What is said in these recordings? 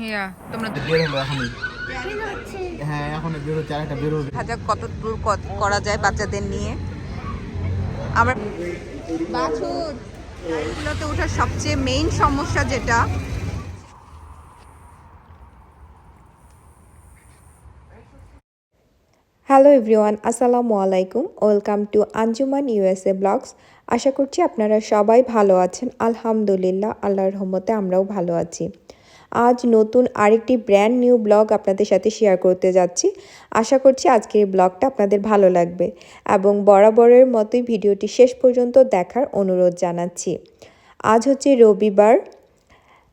হিয়া তোমরা বের হলো এখনই। হ্যাঁ এখন বের হচ্ছে আরেকটা বের হবে দেখা কত দূর করা যায় বাচ্চাদের নিয়ে। আমরা বাছুর। গাড়িগুলোতে ওঠার সবচেয়ে মেইন সমস্যা যেটা। হ্যালো এভরিওয়ান আসসালামু আলাইকুম। Welcome to Anjuman USA blogs আশা করছি আপনারা সবাই ভালো আছেন। আলহামদুলিল্লাহ আল্লাহর রহমতে আমরাও ভালো আছি। আজ নতুন আরেকটি ব্র্যান্ড নিউ ব্লগ আপনাদের সাথে শেয়ার করতে যাচ্ছি। আশা করছি আজকের এই ব্লগটা আপনাদের ভালো লাগবে এবং বরাবরের মতোই ভিডিওটি শেষ পর্যন্ত দেখার অনুরোধ জানাচ্ছি। আজ হচ্ছে রবিবার।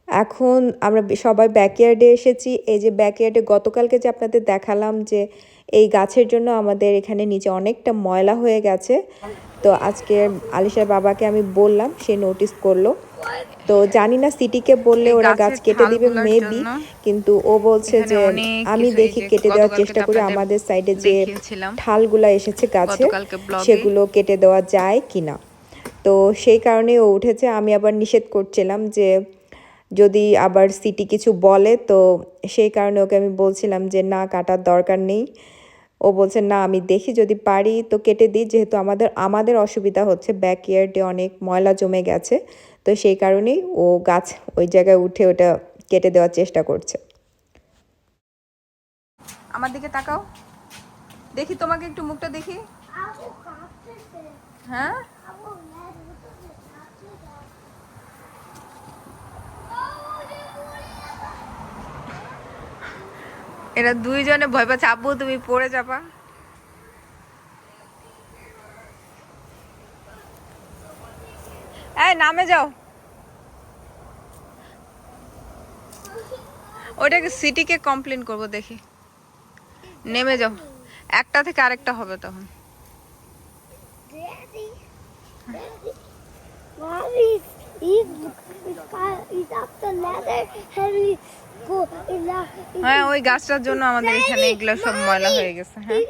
এখন আমরা সবাই ব্যাকইয়ার্ডে এসেছি। এই যে ব্যাকইয়ার্ডে গতকালকে যে আপনাদের দেখালাম যে এই গাছের জন্য আমাদের এখানে নিচে অনেকটা ময়লা হয়ে গেছে। তো আজকে আলিশার বাবাকে আমি বললাম, সে নোটিস করল। তো জানি না সিটিকে বললে ওরা গাছ কেটে দিবে মেবি কিন্তু ও বলছে যে আমি দেখি কেটে দেওয়ার চেষ্টা করি। আমাদের সাইডে যে। ঠালগুলা এসেছে গাছে সেগুলো কেটে দেওয়া যায় কিনা। তো সেই কারণে ও উঠেছে। আমি আবার নিষেধ করছিলাম যে যদি আবার সিটি কিছু বলে তো সেই কারণে ওকে আমি বলছিলাম যে না কাটার দরকার নেই। ও বলছে না আমি দেখি যদি পারি তো কেটে দিই যেহেতু আমাদের আমাদের অসুবিধা হচ্ছে ব্যাক ইয়ার্ডে অনেক ময়লা জমে গেছে। তো সেই কারণেই ও গাছ ওই জায়গায় উঠে ওটা কেটে দেওয়ার চেষ্টা করছে। আমার দিকে তাকাও। দেখি তোমাকে একটু মুখটা দেখি। হ্যাঁ? এরা দুইজনে ভয় পাচ্ছে আব্বু তুমি পড়ে যাবা এই নামে যাও ওইটাকে সিটিকে কমপ্লেন করব দেখি নেমে যাও একটা থেকে আরেকটা হবে তখন. হ্যাঁ ওই গাছটার জন্য আমাদের এখানে এগুলো সব ময়লা হয়ে গেছে হ্যাঁ।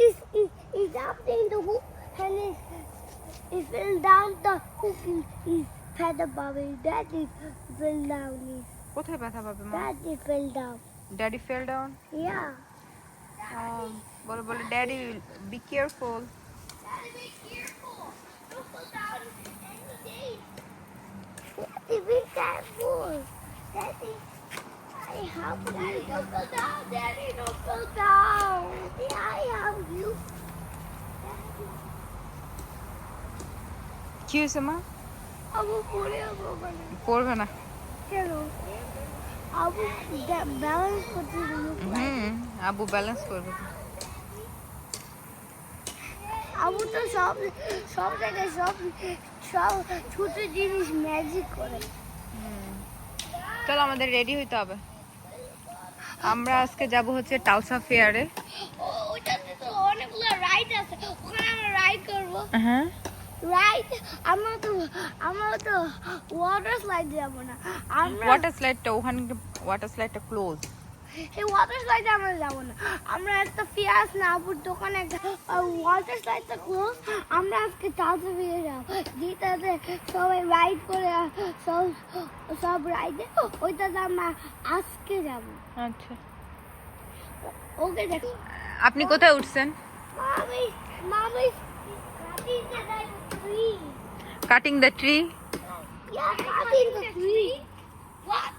কোথায় ব্যথা পাবে মা? Daddy fell down daddy fell down yeah বলে বলে daddy be careful daddy be I have. Don't fall down. Daddy, don't fall down. Daddy, I have you. Daddy, কি হয়েছে মা আবু পড়ে পড়বে না কেন আবু ব্যালেন্স করতে হুম আবু ব্যালেন্স করবে আবু তো সব সব জায়গায় সব সব ছোট জিনিস ম্যাজিক করে চলো আমাদের রেডি হইতে হবে আমরা আজকে যাব হচ্ছে টাউসা ফেয়ারে ওটাতে তো অনেকগুলো রাইড আছে। ওখানে আমরা রাইড করব। হ্যাঁ। রাইড আমরা তো আমরা তো ওয়াটার স্লাইড যাব না। আমরা ওয়াটার স্লাইডটা ওখানে ওয়াটার স্লাইডটা ক্লোজ এই ওয়াটার স্লাইডে আমরা যাব না। আমরা একটা ফিয়াস না আপুর দোকানে একটা ওয়াটার স্লাইডটা ক্লোজ আমরা আজকে চালতে ফিরে যাব। যেটাতে সবাই রাইড করে সব সব রাইডে ওইটাতে আমরা আজকে যাব। আচ্ছা। ওকে দেখো। আপনি কোথায় উঠছেন? মামি মামি. Cutting the tree Yeah, cutting the tree. What?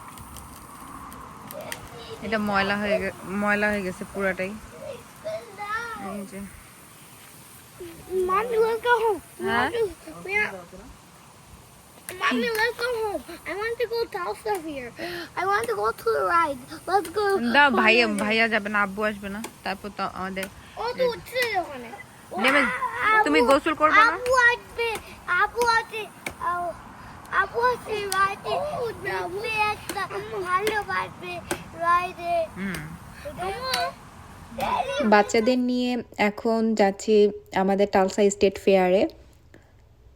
এটা ময়লা হয়ে গে- ময়লা হয়ে গেছে পুরাটাই Fell down. এই যে Mommy, let's go home. Huh? Mommy, we are... Mommy, let's go home. I want to go to Tulsa here. I want to go to the ride. Let's go. দাও ভাইয়া ভাইয়া যাবে না আব্বু আসবে না তারপর তো আমাদের ও তো উঠছে ওখানে নেমে আব্বু- তুমি গোসল করবে না আব্বু আসবে আব্বু আছে আও- আব্বু আছে রাইডে উঠবে একটা ভালো পারবে রাইডে হুম বাচ্চাদের নিয়ে এখন যাচ্ছি আমাদের টালসা স্টেট ফেয়ারে।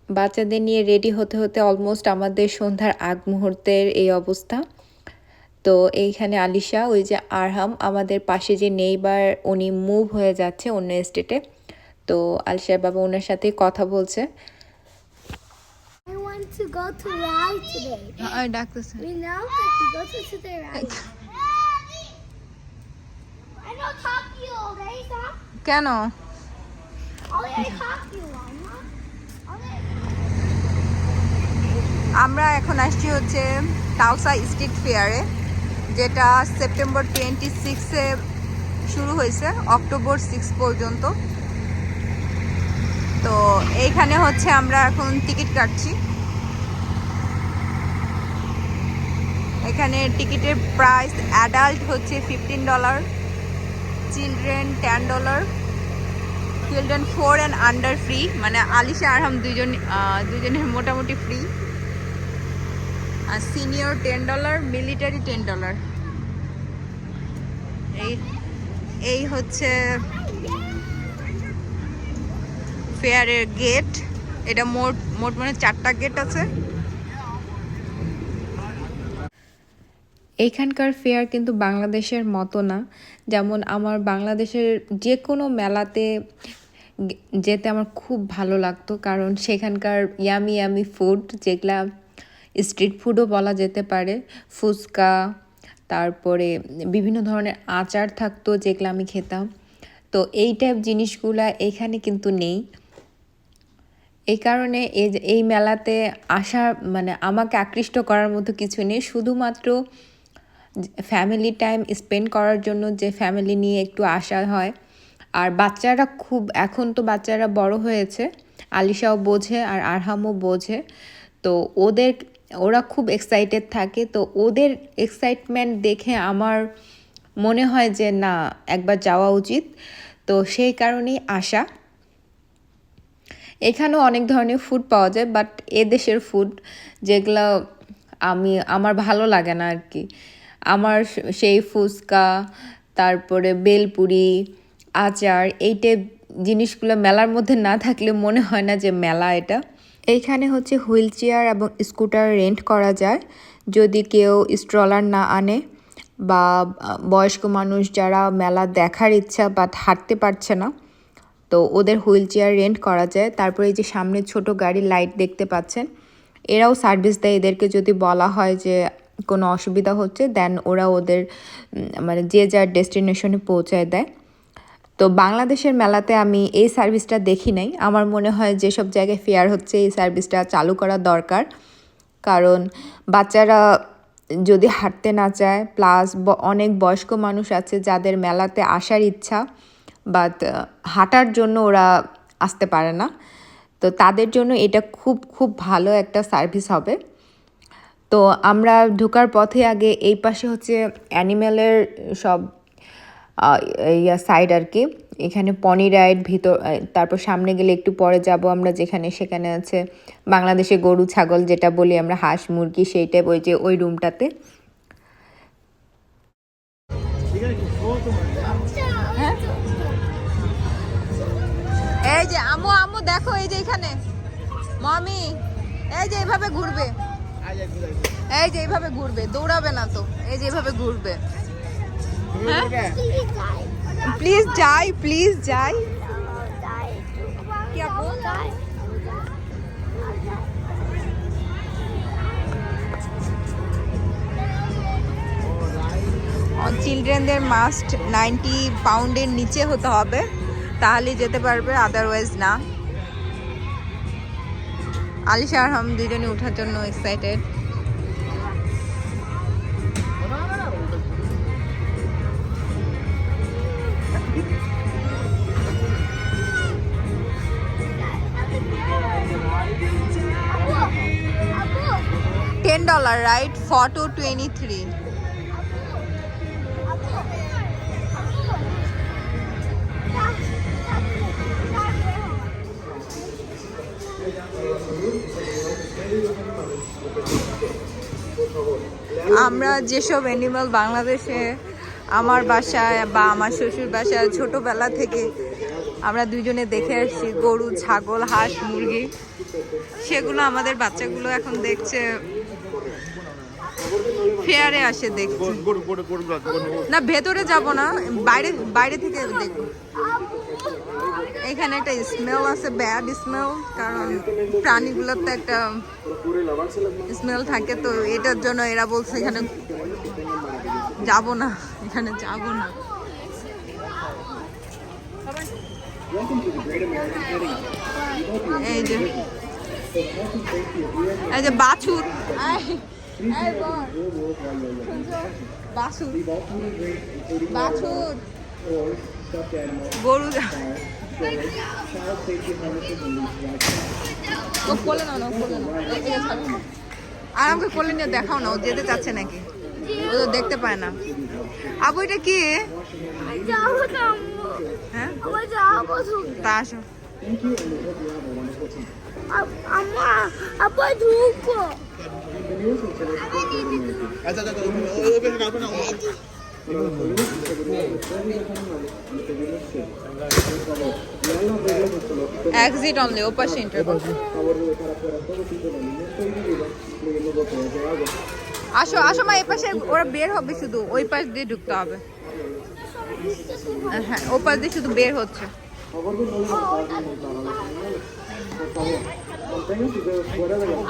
বাচ্চাদের নিয়ে রেডি হতে হতে অলমোস্ট আমাদের সন্ধ্যার আগ মুহূর্তের এই অবস্থা। তো এইখানে আলিশা ওই যে আরহাম আমাদের পাশে যে নেইবার উনি মুভ হয়ে যাচ্ছে অন্য স্টেটে তো আলিশার বাবা ওনার সাথে কথা বলছে। I day. আমরা এখন আসছি হচ্ছে টাউসা স্ট্রিট ফেয়ারে যেটা সেপ্টেম্বর টোয়েন্টি সিক্সে শুরু হয়েছে অক্টোবর সিক্স পর্যন্ত। তো এইখানে হচ্ছে আমরা এখন টিকিট কাটছি। এখানে টিকিটের প্রাইস অ্যাডাল্ট হচ্ছে fifteen dollar children ten dollar, children four and under free মানে আলিশা আরহাম দুজন দুজনের মোটামুটি ফ্রি। আর senior ten dollar, military ten dollar. এই এই হচ্ছে ফেয়ারের গেট। এটা মোট মোট মানে চারটা গেট আছে। এইখানকার ফেয়ার কিন্তু বাংলাদেশের মতো না। যেমন আমার বাংলাদেশের যে কোনো মেলাতে যেতে আমার খুব ভালো লাগতো, কারণ সেখানকার ইয়ামি ইয়ামি ফুড যেগুলা স্ট্রিট ফুডও বলা যেতে পারে, ফুচকা, তারপরে বিভিন্ন ধরনের আচার থাকতো যেগুলো আমি খেতাম। তো এই টাইপ জিনিসগুলা এখানে কিন্তু নেই। এই কারণে এই মেলাতে আসা মানে আমাকে আকৃষ্ট করার মতো কিছু নেই। শুধুমাত্র ফ্যামিলি টাইম স্পেন্ড করার জন্য যে ফ্যামিলি নিয়ে একটু আসা হয়। আর বাচ্চারা খুব, এখন তো বাচ্চারা বড় হয়েছে, আলিশাও বোঝে আর আরহামও বোঝে। তো ওদের, ওরা খুব এক্সাইটেড থাকে। তো ওদের এক্সাইটমেন্ট দেখে আমার মনে হয় যে না, একবার যাওয়া উচিত। তো সেই কারণেই আসা এখানেও অনেক ধরনের ফুড পাওয়া যায় বাট এদেশের ফুড যেগুলো আমি, আমার ভালো লাগে না আর কি। আমার সেই ফুচকা, তারপরে বেলপুরি, আচার, এই টাইপ জিনিসগুলো মেলার মধ্যে না থাকলে মনে হয় না যে মেলা এটা। এইখানে হচ্ছে হুইল চেয়ার এবং স্কুটার রেন্ট করা যায়। যদি কেউ স্ট্রলার না আনে বা বয়স্ক মানুষ যারা মেলা দেখার ইচ্ছা বাট হাঁটতে পারছে না, তো ওদের হুইল চেয়ার রেন্ট করা যায়। তারপরে এই যে সামনে ছোট গাড়ি লাইট দেখতে পাচ্ছেন, এরাও সার্ভিস দেয়। এদেরকে যদি বলা হয় যে কোনো অসুবিধা হচ্ছে দেন ওরা ওদের মানে যে যার ডেস্টিনেশনে পৌঁছায় দেয়। তো বাংলাদেশের মেলাতে আমি এই সার্ভিসটা দেখি নাই। আমার মনে হয় যেসব জায়গায় ফেয়ার হচ্ছে, এই সার্ভিসটা চালু করা দরকার। কারণ বাচ্চারা যদি হাঁটতে না চায় প্লাস অনেক বয়স্ক মানুষ আছে যাদের মেলাতে আসার ইচ্ছা বাট হাঁটার জন্য ওরা আসতে পারে না। তো তাদের জন্য এটা খুব খুব ভালো একটা সার্ভিস হবে। তো আমরা ঢোকার পথে আগে এই পাশে হচ্ছে অ্যানিম্যালের সব ইয়া সাইড আর কি। এখানে পনি রাইড, ভিতর তারপর সামনে গেলে একটু পরে যাব আমরা যেখানে সেখানে আছে বাংলাদেশে গরু, ছাগল যেটা বলি আমরা, হাঁস, মুরগি সেই টাইপ ওই যে ওই রুমটাতে। এই যে, আমু আমু, দেখো এই যে এখানে। মমি, এই যে এইভাবে ঘুরবে। এই যে এইভাবে ঘুরবে, দৌড়াবে না তো। এই যে এইভাবে ঘুরবে। প্লিজ যাই প্লিজ যাই। চিলড্রেনদের মাস্ট নাইনটি পাউন্ডের নিচে হতে হবে, তাহলে যেতে পারবে আদারওয়াইজ না। আলিশা আর হাম দুজনে উঠার জন্য excited ten dollar right photo twenty three আমরা যেসব অ্যানিমাল বাংলাদেশে আমার বাসায় বা আমার শ্বশুর বাসায় ছোটবেলা থেকে আমরা দুজনে দেখে আসছি গরু ছাগল হাঁস মুরগি সেগুলো আমাদের বাচ্চাগুলো এখন দেখছে ফেয়ারে আসে দেখছে না ভেতরে যাব না বাইরে বাইরে থেকে দেখব এখানে একটা স্মেল আছে ব্যাড স্মেল কারণ প্রাণীগুলোর তো একটা স্মেল থাকে, তো এটার জন্য এরা বলছে এখানে যাব না, এখানে যাব না। এই যে এই যে বাছুর? বাছুর। বাছুর। গরু ও কোলে না না কোলে না আর আমাকে কোলে নিয়ে দেখাও না ও যেতে চাচ্ছে নাকি ও তো দেখতে পায় না আবু এটা কি হ্যাঁ তা আসো আচ্ছা এক্সিট অনলি ও পাশে ইন্টারভিউ আসো আসো মা এই পাশে ওরা বের হবে শুধু, ওই পাশ দিয়ে ঢুকতে হবে। হ্যাঁ ও পাশ দিয়ে শুধু বের হচ্ছে।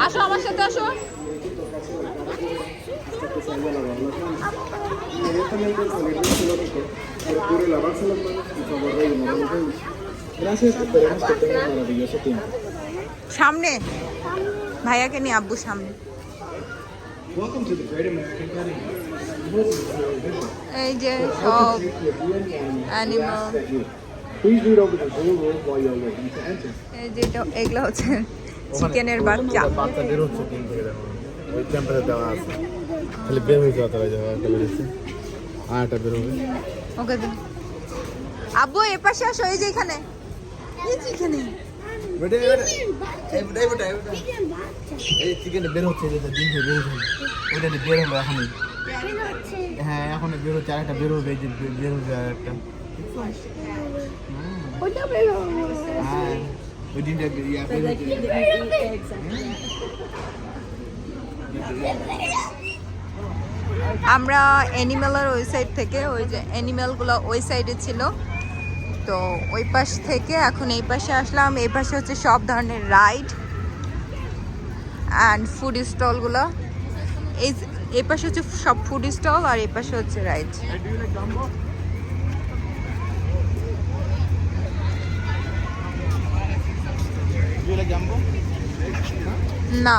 আসো আমার সাথে, আসো। সামনে। ভাইয়াকে নিয়ে আব্বু সামনে। এই যে সব এগুলো হচ্ছে চিকেনের বাচ্চা। ওই টেম্পারেচার দেওয়া আছে। খালি বের হয়ে যাওয়া তারা যাওয়া একটা বেরোচ্ছে আর একটা বের হবে। ওকে দিন। আব্বু এ পাশে আসো এই যে এখানে। এই যে এখানে। এই চিকেন বের হচ্ছে যেটা ডিম থেকে বের হচ্ছে। ওইটা বের হলো এখনই। হ্যাঁ এখন বের হচ্ছে আর একটা বের হবে এই যে বের হচ্ছে আর একটা ওটা বেরো হ্যাঁ ওই বের- ইয়া আমরা অ্যানিমেলের ওই সাইড থেকে, ওই যে অ্যানিমেলগুলো ওই সাইডে ছিল। তো ওই পাশ থেকে এখন এই পাশে আসলাম। এই পাশে হচ্ছে সব ধরনের রাইড অ্যান্ড ফুড স্টলগুলো এই এই পাশে হচ্ছে সব ফুড স্টল আর এই পাশে হচ্ছে রাইড না।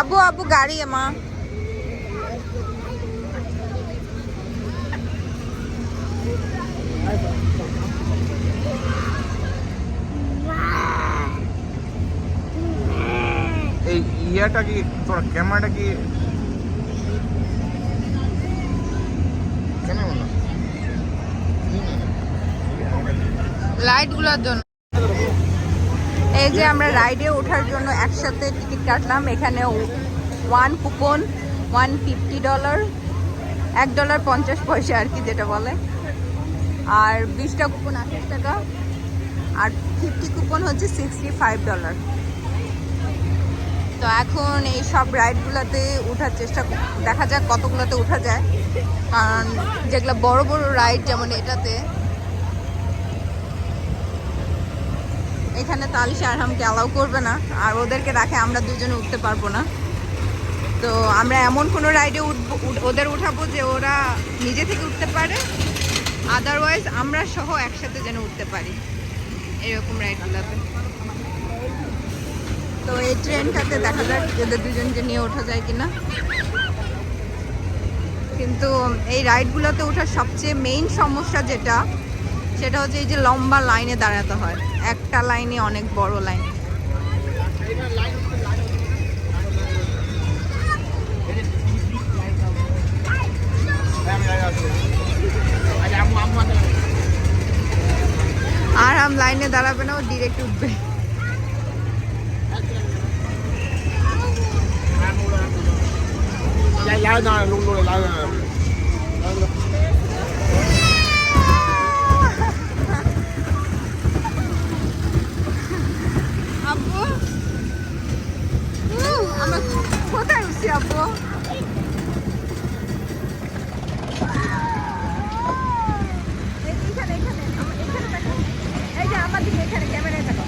আব্বু আব্বু গাড়ি মা এই ইয়াটা কি তোর কি? লাইটগুলোর জন্য। এই যে আমরা রাইডে ওঠার জন্য একসাথে টিকিট কাটলাম। এখানে one coupon one fifty dollar এক ডলার পঞ্চাশ পয়সা আর কি যেটা বলে। আর বিশটা কুপন আঠাশ টাকা। আর ফিফটি কুপন হচ্ছে সিক্সটি ফাইভ ডলার তো এখন এই সব রাইডগুলোতে ওঠার চেষ্টা দেখা যাক কতগুলোতে ওঠা যায়। কারণ যেগুলো বড় বড় রাইড যেমন এটাতে, এখানে তালিশ আরহামকে অ্যালাউ করবে না, আর ওদেরকে রাখে আমরা দুজনে উঠতে পারব না। তো আমরা এমন কোনো রাইডে উঠবো ওদের উঠাবো যে ওরা নিজে থেকে উঠতে পারে আদারওয়াইজ আমরা সহ একসাথে যেন উঠতে পারি, এরকম রাইডগুলোতে তো এই ট্রেনটাতে দেখা যাক ওদের দুজনকে নিয়ে ওঠা যায় কিনা। কিন্তু এই রাইডগুলোতে ওঠার সবচেয়ে মেইন সমস্যা যেটা, সেটা হচ্ছে এই যে লম্বা লাইনে দাঁড়াতে হয়। একটা লাইনে অনেক বড় লাইন। আর আম লাইনে দাঁড়াবে না, ও ডিরেক্ট উঠবে। dài dài nó luôn luôn là Abu, hmm, ama kota usi abu. এখানে এখানে এখানে দেখো এই যে আমার দিকে এখানে ক্যামেরায় দেখো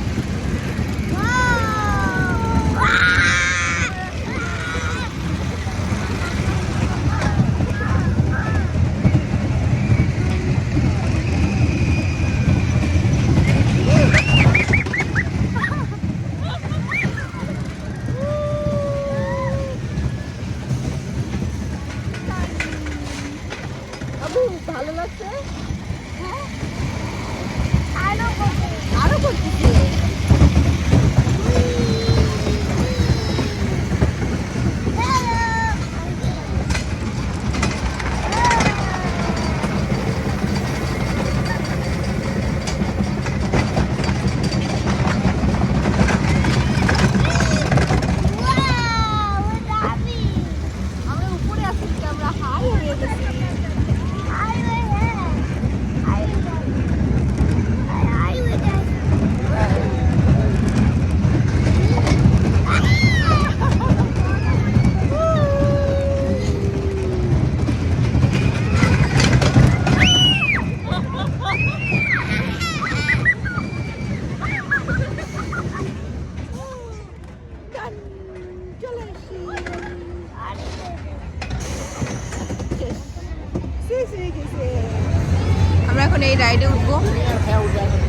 আমরা এখন এই রাইডে উঠবো।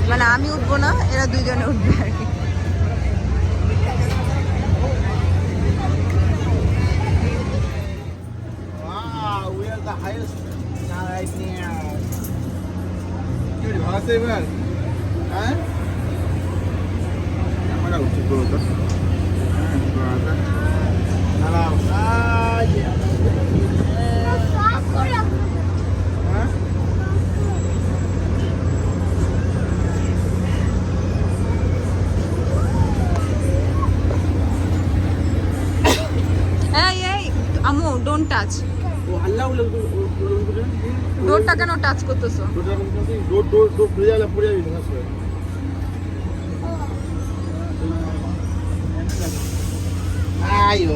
মানে আমি উঠবো না এরা দুজনে উঠবে আর কি। এবার হ্যাঁ আমরা উঠবো তো। হ্যাঁ টাচ করতেছো? ডোর ডোর ডোর খুলে যাবে পড়ে যাবি না আয়ো আয়ো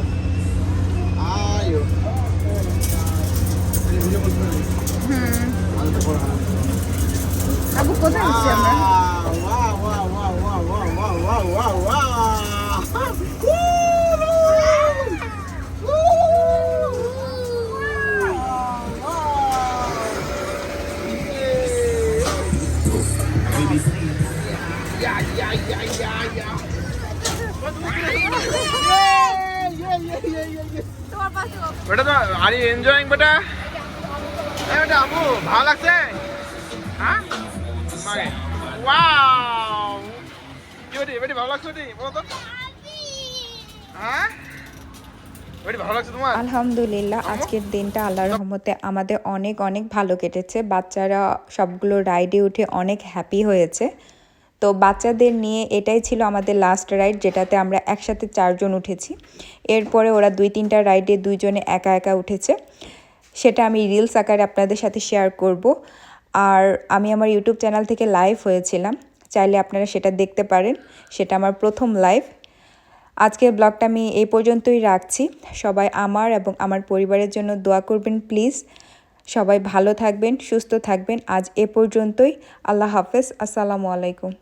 ভালো লাগছে? হ্যাঁ ওয়াও বেটি ভালো বলো তো। হ্যাঁ আলহামদুলিল্লাহ আজকের দিনটা আল্লাহর রহমতে আমাদের অনেক অনেক ভালো কেটেছে। বাচ্চারা সবগুলো রাইডে উঠে অনেক হ্যাপি হয়েছে। তো বাচ্চাদের নিয়ে এটাই ছিল আমাদের লাস্ট রাইড যেটাতে আমরা একসাথে চারজন উঠেছি। এরপরে ওরা দুই তিনটা রাইডে দুইজনে একা একা উঠেছে। সেটা আমি রিলস আকারে আপনাদের সাথে শেয়ার করব। আর আমি আমার ইউটিউব চ্যানেল থেকে লাইভ হয়েছিলাম, চাইলে আপনারা সেটা দেখতে পারেন, সেটা আমার প্রথম লাইভ আজকের ব্লগটা আমি এই পর্যন্তই রাখছি। সবাই আমার এবং আমার পরিবারের জন্য দোয়া করবেন প্লিজ সবাই ভালো থাকবেন, সুস্থ থাকবেন। আজ এ পর্যন্তই। আল্লাহ হাফেজ। আসসালামু আলাইকুম।